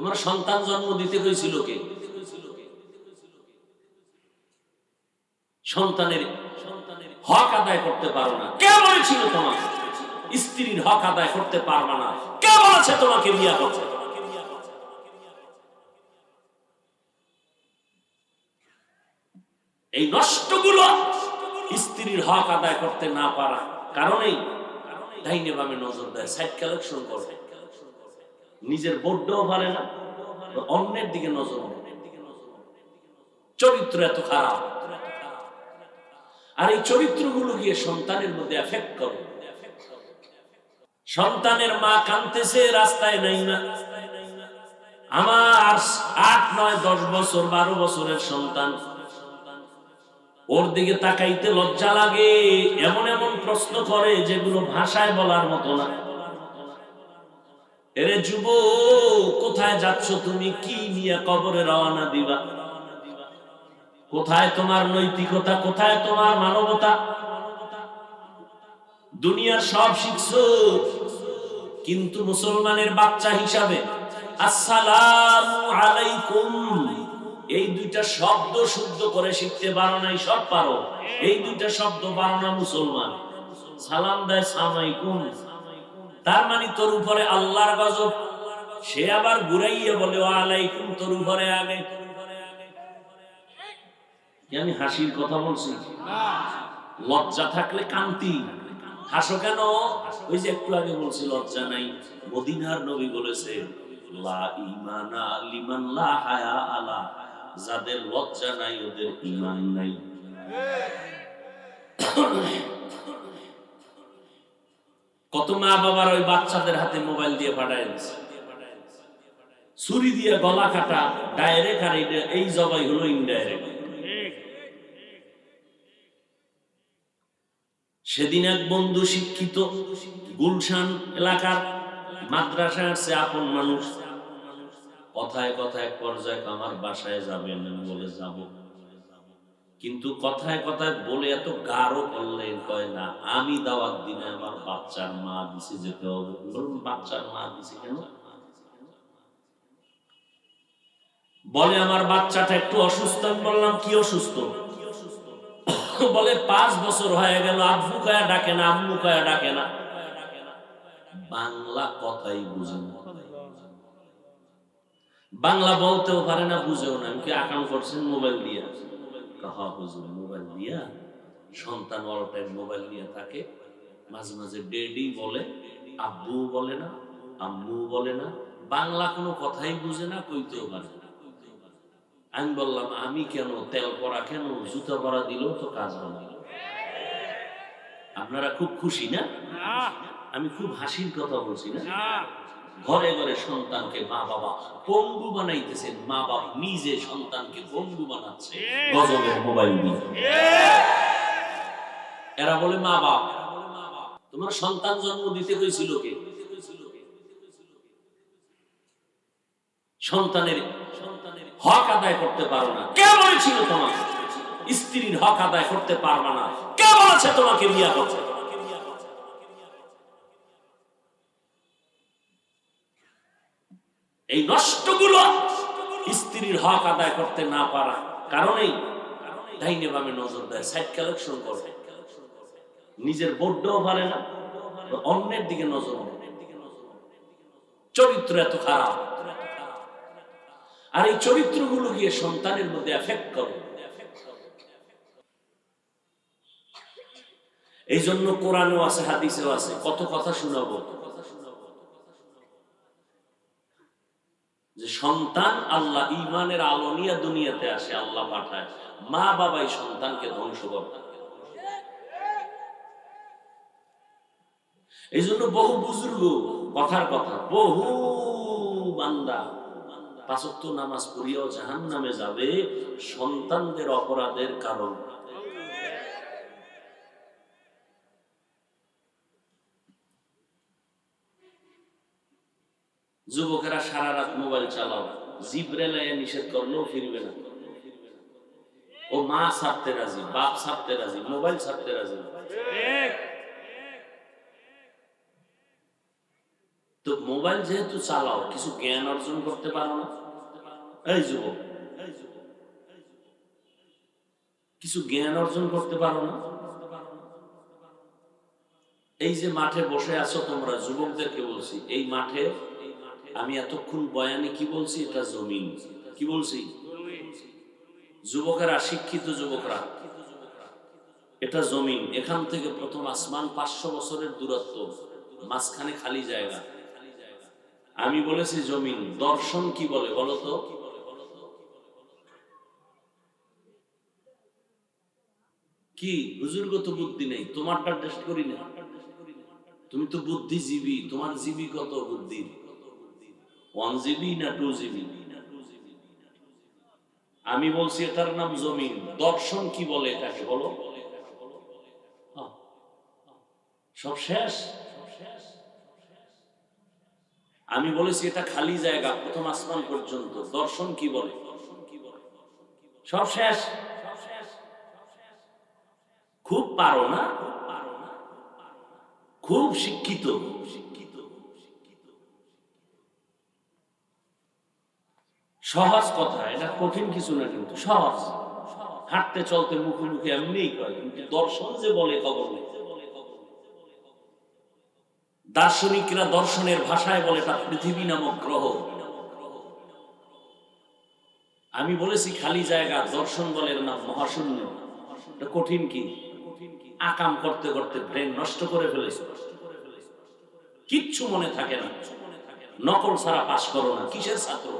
তোমার সন্তান জন্ম দিতে হয়েছিল কে? সন্তানের হক আদায় করতে পারো না। কে বলেছিল তোমাকে? স্ত্রীর হক আদায় করতে পারবা না। কে বলেছে তোমাকে বিয়া করতে? এই নষ্টগুলো স্ত্রীর হক আদায় করতে না পারা কারণেই ডাইনে বামে নজর দেয়। সাইড কালেকশন করে। নিজের বোর্ডও পারে না অন্যের দিকে নজর চরিত্র এত খারাপ। আর এই চরিত্রগুলো গিয়ে সন্তানের মধ্যে এফেক্ট করে। সন্তানের মা কানতেছে রাস্তায় নাই না। আমার আট, নয়, দশ বছর, বারো বছরের সন্তান। ওর দিকে তাকাইতে লজ্জা লাগে, এমন এমন প্রশ্ন করে যেগুলো ভাষায় বলার মতো না। এরে যুব কোথায় যাচ্ছ তুমি? কি নিয়ে কবরে রওনা দিবা? কোথায় তোমার নৈতিকতা? কোথায় তোমার মানবতা? দুনিয়ার সব শিখছো? কিন্তু মুসলমানের বাচ্চা হিসাবে আলাইকুম। এই দুইটা শব্দ শুদ্ধ করে শিখতে পারো নাই, সব পারো। এই দুইটা শব্দ পারো না মুসলমান। সালাম দেয় সামাইকুম তার মানে তোর উপরে আল্লাহর গজব। সে আবার ঘুরাইয়া বলে ও আলাইকুম, তোর উপরে আগে আমি হাসির কথা বলছি? লজ্জা থাকলে কান্তি। হাসো কেন? ওই যে একটু আগে বলছি, লজ্জা নাই। মদিনার নবী বলেছে যাদের লজ্জা নাই, ওদের ইমান নাই। কত মা বাবার ওই বাচ্চাদের হাতে মোবাইল দিয়ে পাঠায় ছুরি দিয়ে গলা কাটা ডাইরেক্ট আর এই জবাই হলো ইনডাইরেক্ট সেদিন এক বন্ধু শিক্ষিত, গুলশান এলাকার মাদ্রাসায় আছে আপন মানুষ। কথায় কথায় পর্যায়ে আমার বাসায় যাবেন বলে যাব। কিন্তু কথায় কথায় বলে এত গাঢ় করলেন কয় না। আমি দাওয়াত দিনে আমার বাচ্চার মা দিছে যেতে হবে। বলুন, বাচ্চার মা দিছে কেন? বলে, আমার বাচ্চাটা একটু অসুস্থ। আমি বললাম, কি অসুস্থ? বলে, পাঁচ বছর হয়ে গেল, আব্বু কয়া ডাকে না, আম্মু কয়া ডাকে না। বাংলা কথাই বুঝে বাংলা বলতেও পারে না, বুঝেও না। আমি কি আকাম করছেন মোবাইল দিয়া? কাহা হুজুর মোবাইল দিয়া? সন্তান অল টাইম মোবাইল নিয়ে থাকে। মাঝে মাঝে ডেডি বলে আব্বু বলে না আম্মু বলে না। বাংলা কোনো কথাই বুঝে না কইতেও পারে না। আমি বললাম আমি কেন? তেল পরা কেন? জুতা পরা দিলেও তো কাজ হবে আপনারা খুব খুশি না? আমি খুব হাসির কথা বলছি না? ঘরে ঘরে সন্তানকে মা বাবা পঙ্গু বানাইতেছেন। মা বাবা নিজে সন্তানকে পঙ্গু বানাচ্ছে। গজবের মোবাইল দিয়ে। এরা বলে, মা বাপ, তোমার সন্তান জন্ম দিতে হয়েছিল কে? সন্তানের হক আদায় করতে পারো না। কে বলেছিল তোমাকে? স্ত্রীর হক আদায় করতে পারবা না। কে বলেছে তোমাকে বিয়া করতে? এই নষ্টগুলো স্ত্রীর হক আদায় করতে না পারা কারণেই ডাইনে বামে নজর দেয়। সাইড কালেকশন করে নিজের বোর্ডও না, অন্যের দিকে নজর চরিত্র এত খারাপ। আর এই চরিত্রগুলো গিয়ে সন্তানের মধ্যে এফেক্ট করে। এই জন্য কোরআনও আছে, হাদিসেও আছে। কত কথা শোনাবো। যে সন্তান আল্লাহ ইমানের আলো নিয়ে দুনিয়াতে আসে, আল্লাহ পাঠায়। মা বাবাই সন্তানকে ধ্বংস করে। এই জন্য বহু বুজুর্গ, কথার কথা, বহু বান্দা পাঁচক্ত নামাজ পড়িয়াও জাহান নামে যাবে সন্তানদের অপরাধের কারণ। যুবকেরা সারা রাত মোবাইল চালাও জিব্রেলে নিষেধ করলেও ফিরবে না। ও মা ছাড়তে রাজি, বাপ ছাড়তে রাজি, মোবাইল ছাড়তে রাজি তো মোবাইল যেহেতু চালাও, কিছু জ্ঞান অর্জন করতে পারো না। এই যুবক, কিছু জ্ঞান অর্জন করতে পারো না। এই যে মাঠে বসে আছো তোমরা, যুবকদেরকে বলছি, এই মাঠে আমি এতক্ষণ বয়ানে কি বলছি? এটা জমিন। কি বলছি? যুবকেরা, শিক্ষিত যুবকরা, এটা জমিন। এখান থেকে প্রথম আসমান পাঁচশো বছরের দূরত্ব, মাঝখানে খালি জায়গা। আমি বলেছি জমিন। দর্শন কি বলে বলো তো? কি? হুজুরগত বুদ্ধি নেই। তোমারটা টেস্ট করি না। তুমি তো বুদ্ধিজীবী। তোমার জিবি কত বুদ্ধির। ওয়ান জিবি না টু জিবি আমি বলছি এটার নাম জমিন। দর্শন কি বলে এটাকে বলো? সব শেষ? আমি বলেছি এটা খালি জায়গা, প্রথম আসমান পর্যন্ত। দর্শন কি বলে? সব শেষ? খুব পারো না? খুব শিক্ষিত। সহজ কথা, এটা কঠিন কিছু না কিন্তু সহজ। হাঁটতে, চলতে মুখে মুখে এমনিই কয় কিন্তু দর্শন যে বলে নেই দার্শনিকরা দর্শনের ভাষায় বলে এটা পৃথিবী নামক গ্রহ। আমি বলেছি খালি জায়গা, দর্শন বলে নাম মহাশূন্য। কঠিন কি? আকাম করতে করতে ব্রেন নষ্ট করে ফেলেছে। কিচ্ছু মনে থাকে না। নকল ছাড়া পাশ করো না, কিসের ছাত্র?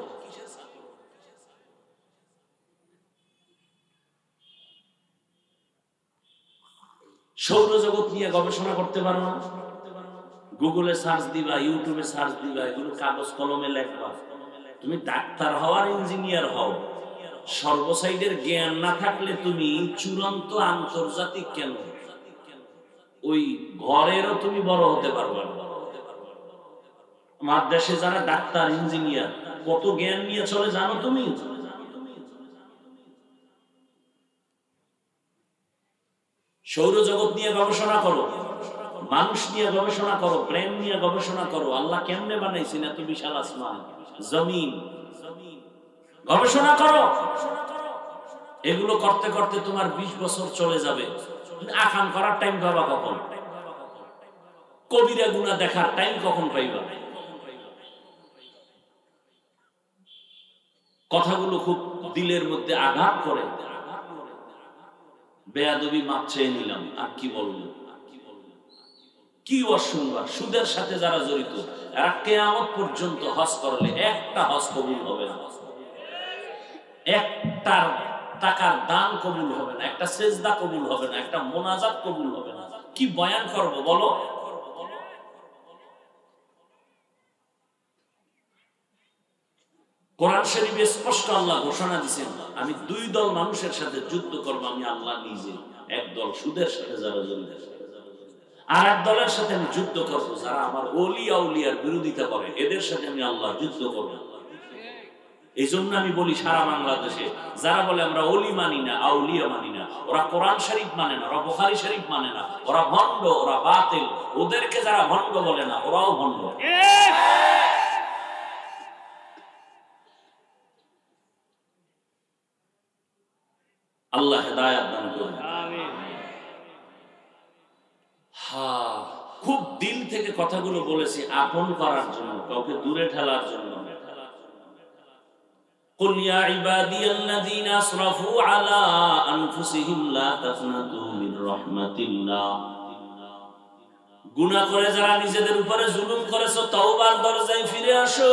সৌরজগৎ নিয়ে গবেষণা করতে পারো না? গুগলে সার্চ দিবা ইউটিউবে সার্চ দিবা, এগুলো কাগজ কলমে লেখবা। তুমি ডাক্তার হওয়ার ইঞ্জিনিয়ার হও। সর্বসাইডের জ্ঞান না থাকলে তুমি চূড়ান্ত আন্তর্জাতিক কেন? ওই ঘরেরও তুমি বড় হতে পারবে আমার দেশে যারা ডাক্তার ইঞ্জিনিয়ার কত জ্ঞান নিয়ে চলে জানো তুমি? সৌরজগৎ নিয়ে গবেষণা করো, মানুষ নিয়ে গবেষণা করো ব্রেন নিয়ে গবেষণা করো, আল্লাহ কেমনে বানাইছেন এত বিশাল আসমান, জমিন? গবেষণা করো। এগুলো করতে করতে তোমার বিশ বছর চলে যাবে। আকাম করার টাইম পাবা কখন? কবিরা গুণা দেখার টাইম কখন পাইবা? কথাগুলো খুব দিলের মধ্যে আঘাত করে। বেয়াদবি মাপ চেয়ে নিলাম, আর কি বলব? কি সুদের সাথে যারা জড়িত কেয়ামত পর্যন্ত করলে একটা হজ কবুল হবে না। একটার টাকার দান কবুল হবে না, একটা সেজদা কবুল হবে না, একটা মোনাজাত কবুল হবে না। কি বয়ান করব বলো? কোরআন শরীফে স্পষ্ট আল্লাহ ঘোষণা দিচ্ছেন আমি দুই দল মানুষের সাথে যুদ্ধ করব, আমি আল্লাহ নিজে, এক দল সুদের সাথে, যারা জড়িত আর এক দলের সাথে আমি যুদ্ধ করব, যারা আমার অলিয়া উলিয়ার বিরোধিতা করে, এদের সাথে আমি আল্লাহ যুদ্ধ করব। এই জন্য আমি বলি সারা বাংলাদেশে, যারা বলে আমরা অলি মানি না, আউলিয়া মানি না, ওরা কোরআন শরীফ মানে না, ওরা বোখারি শরীফ মানে না, ওরা ভণ্ড, ওরা বাতিল, ওদেরকে যারা ভণ্ড বলে না, ওরাও ভণ্ড। আল্লাহ হেদায়াত দান করুন হা খুব দিল থেকে কথাগুলো বলেছি আপন করার জন্য কাউকে দূরে ঠেলার জন্য قل يا عبادي الذين اسرفوا على انفسهم لا تقنطوا من رحمة الله গুনাহ করে যারা নিজেদের উপরে জুলুম করেছো তওবার দরজায় ফিরে আসো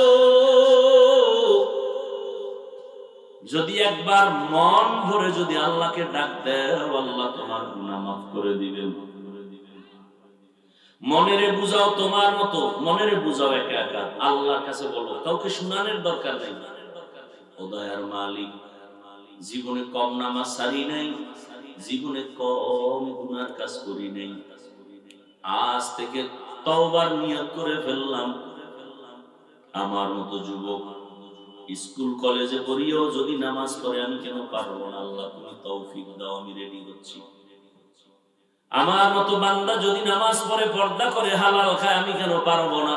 যদি একবার মন ভরে যদি আল্লাহকে ডাক দেও আল্লাহ তোমার গুনাহ মাফ করে দিবেন। মনেরে বুঝাও তোমার মতো, মনেরে বুঝাও একা একা। আল্লাহর কাছে বলো, কাউকে শুনানোর দরকার নেই। ও দয়ার মালিক, জীবনে কম নামাজ সারি নাই, জীবনে কম গুনার কাজ করি নাই। আজ থেকে তওবার নিয়ত করে ফেললাম। আমার মতো যুবক স্কুল, কলেজে পড়িয়েও যদি নামাজ পড়ে, আমি কেন পারব না? আল্লাহ, তুমি তৌফিক দাও, আমি রেডি হচ্ছি। আমার মতো বান্দা যদি নামাজ পড়ে, পর্দা করে হালাল খায়, আমি কেন পারব না?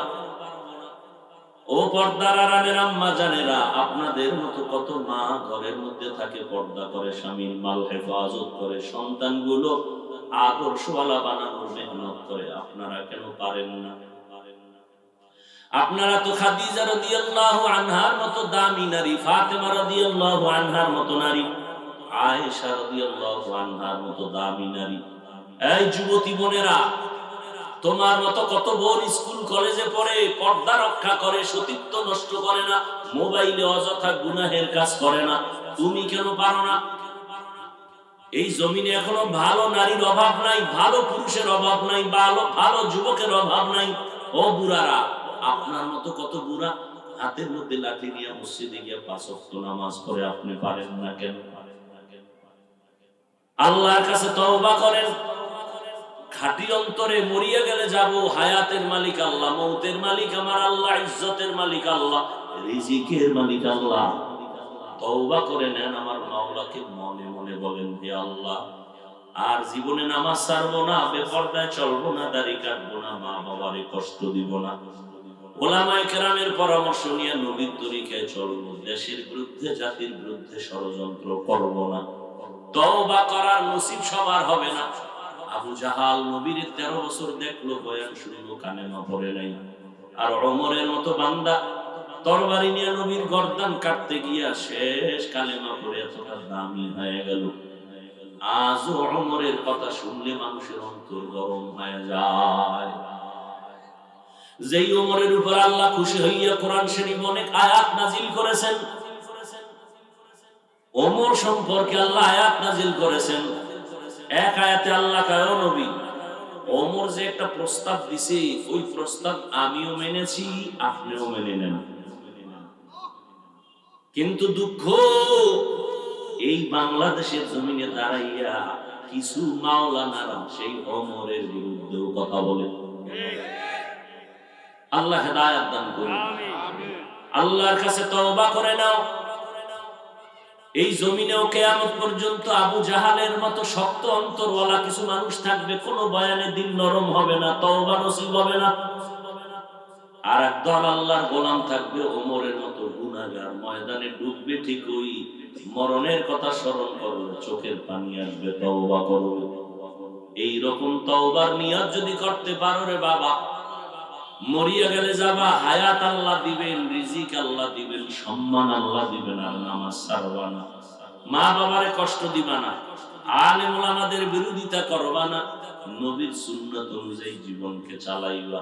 ও পর্দার আরামের আম্মা জানেরা, আপনাদের মতো কত মা ঘরের মধ্যে থাকে, পর্দা করে স্বামীর মাল হেফাজত করে, সন্তানগুলো আদর্শওয়ালা বানানোর মেহনত করে, আপনারা কেন পারেন না? আপনারা তো খাদিজা রাদিয়াল্লাহু আনহার মতো দামি নারী, ফাতেমা রাদিয়াল্লাহু আনহার মতো নারী, আয়েশা রাদিয়াল্লাহু আনহার মতো দামি নারী। এই যুবতী বোনেরা, তোমার মতো কত বোন স্কুল কলেজে পড়ে, পর্দা রক্ষা করে, সতীত্ব নষ্ট করে না, মোবাইলে অযথা গুনাহের কাজ করে না, তুমি কেন পারো না? এই জমিনে এখনও ভালো নারীর অভাব নাই, ভালো পুরুষের অভাব নাই, ভালো ভালো যুবকের অভাব নাই। ও বুড়ারা আপনার মতো কত বুড়া? হাতের মধ্যে লাঠি নিয়ে মসজিদে গিয়ে পাঁচ ওয়াক্ত নামাজ পড়ে, আপনি পারেন না কেন? আল্লাহর কাছে তওবা করেন। খাটি অন্তরে মরিয়া গেলে যাব, হায়াতের মালিক আল্লাহ, মৌতের মালিক আমার আল্লাহ, ইজ্জতের মালিক আল্লাহ, রিজিকের মালিক আল্লাহ। তওবা করে নেন আমার মাওলাকে, মনে মনে বলেন, হে আল্লাহ, আর জীবনে নামাজ ছাড়বো না, বেপর্দায় চলবো না, দাড়ি কাটবো না মা বাবারে কষ্ট দিব না। ওলামায়ে কেরামের পরামর্শ নিয়ে নবীর তরিকায় চলবো। দেশের বিরুদ্ধে, জাতির বিরুদ্ধে ষড়যন্ত্র করব না। তওবা করার নসিব সবার হবে না। আবু জাহাল নবীর তেরো বছর দেখল, বয়ান কানে না পড়ে নাই। আর মতো বান্দা, তরবারি নিয়ে নবীর গর্দান কাটতে গিয়া শেষ কালেমা পড়ে এতটা দামি হয়ে গেল। কথা শুনলে মানুষের অন্তর গরম হয়ে যায়। যেই ওমরের উপর আল্লাহ খুশি হইয়া কোরআন শরীফ অনেক আয়াত নাজিল করেছেন, ওমর সম্পর্কে আল্লাহ আয়াত নাজিল করেছেন। এক আয়াতে আল্লাহ কায় নবী, ওমর যে একটা প্রস্তাব দিছে, ওই প্রস্তাব আমিও মেনেছি, আপনিও মেনে নেন। কিন্তু দুঃখ, এই বাংলাদেশের জমিনে দাঁড়াইয়া কিছু মাওলানারা সেই অমরের বিরুদ্ধেও কথা বলে। আল্লাহ হেদায়াত দান করুন। আল্লাহর কাছে তওবা করে নাও। এই জমিনেও কেয়ামত পর্যন্ত আবু জাহালের মতো শক্ত অন্তরওয়ালা কিছু মানুষ থাকবে কোনো বয়ানে দিন নরম হবে না তওবা নসিব হবে না। আর একদল আল্লাহর গোলাম থাকবে ওমরের মতো গুনাহগার। ময়দানে ডুববে ঠিকই মরণের কথা স্মরণ করবে চোখের পানি আসবে তওবা করবে। এই রকম তওবার নিয়ত যদি করতে পারো রে বাবা মরিয়া গেলে যাবা, হায়াত আল্লাহ দিবেন, রিজিক আল্লাহ দিবেন, সম্মান আল্লাহ দিবেন, আর নামাজ সারবা না। মা বাবারে কষ্ট দিবা না, আলে ওলামাদের বিরোধিতা করবা না। নবীর সুন্নত অনুযায়ী জীবনকে চালাইবা।